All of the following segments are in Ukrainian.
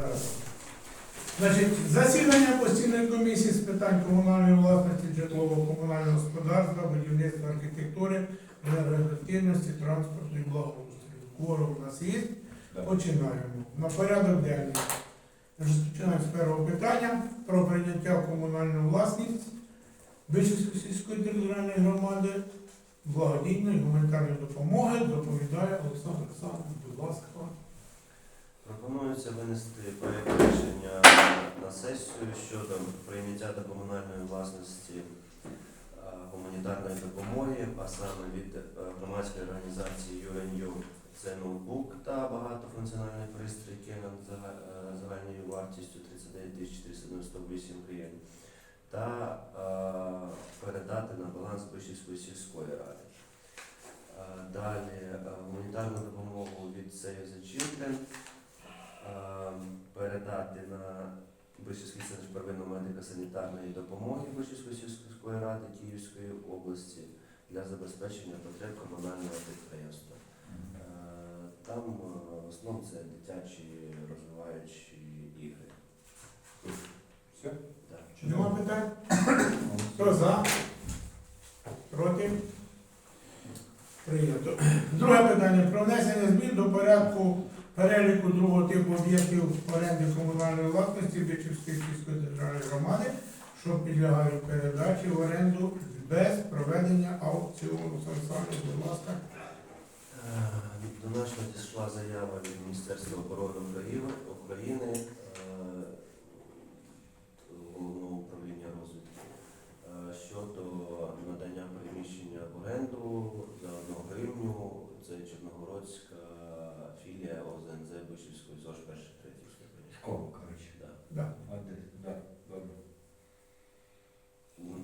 Так. Значить, засідання постійної комісії з питань комунальної власності, житлово-комунального господарства, будівництва архітектури, енергоефективності, транспорту і благоустрою. Кворум у нас є. Починаємо. На порядок денний. Розпочинаємо з першого питання про прийняття в комунальну власність Вишівської сільської територіальної громади благодійної гуманітарної допомоги. Доповідає Олександр Олександрович, будь ласка. Пропонується винести проєкт рішення на сесію щодо прийняття до комунальної власності е, гуманітарної допомоги, а саме від е, громадської організації UNU це ноутбук та багатофункціональний пристрій Canon е, загальною вартістю 39 498 гривень та передати на баланс Бишівської сільської ради. Далі гуманітарну допомогу від Save the Children передати на Вишівський центр первинної медико-санітарної допомоги Вишівської сільської ради Київської області для забезпечення потреб комунального підприємства. Е, Там е, в основному це дитячі розвиваючі ігри. Все? Так. Нема питань? Хто за? Проти? Прийнято. Друге питання про внесення змін до порядку переліку другого типу об'єктів оренди комунальної власності Бичівської сільської державної громади, що підлягають передачі в оренду без проведення аукціону. Сансані, будь ласка. Е, До нас надійшла заява від Міністерства оборони України, Школа, коротше. Да. Да. Да, добре.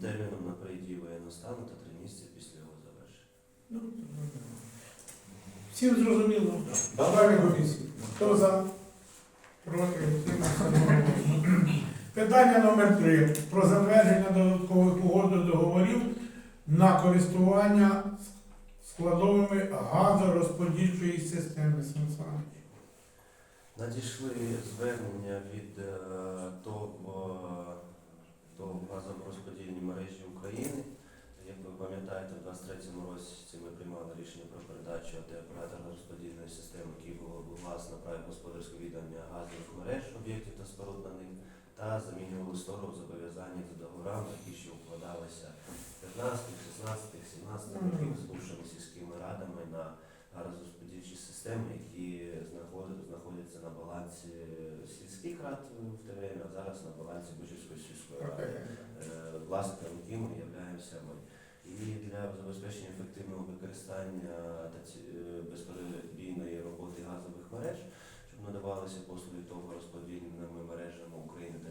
Терміном на передії воєнного стану та три місяці після його завершення. Ну, Всім зрозуміло. Члени комісії. Хто за? Проти? Утримався. Питання номер три. Про затвердження додаткових угод договорів на користування складовими газорозподільчої системи Сансаніч. Надійшли звернення від е, ТОВ е, газорозподільні мережі України. Як ви пам'ятаєте, в 23-му році ми приймали рішення про передачу АТ оператора розподільної системи, було власне право господарського віддання газових мереж, об'єктів та споруд на них, та замінювали сторону зобов'язання за договорами, які ще укладалися 15, 16, 17 років з бувшими сільськими радами на газорозподільчі системи, які на балансі сільських рад в ТВН, а зараз на балансі Бучівської сільської ради. Е, власником яким являємося ми. І для забезпечення ефективного використання та е, безперебійної роботи газових мереж, щоб надавалися послуги того розподільними мережами України та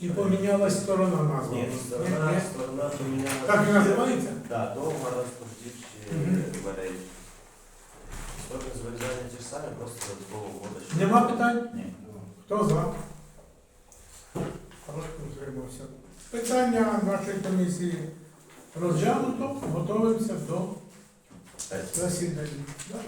І помінялась сторона назва. Ні, сторона, сторона помінялася. Так і називається? Так, довго розподільчі мережі. Строки зв'язання ті ж самі, просто додаткова угода. що- Нема питань? Ні. Хто за? Проти. Питання нашої комісії розглянуто. Готуємося до засідання. Да?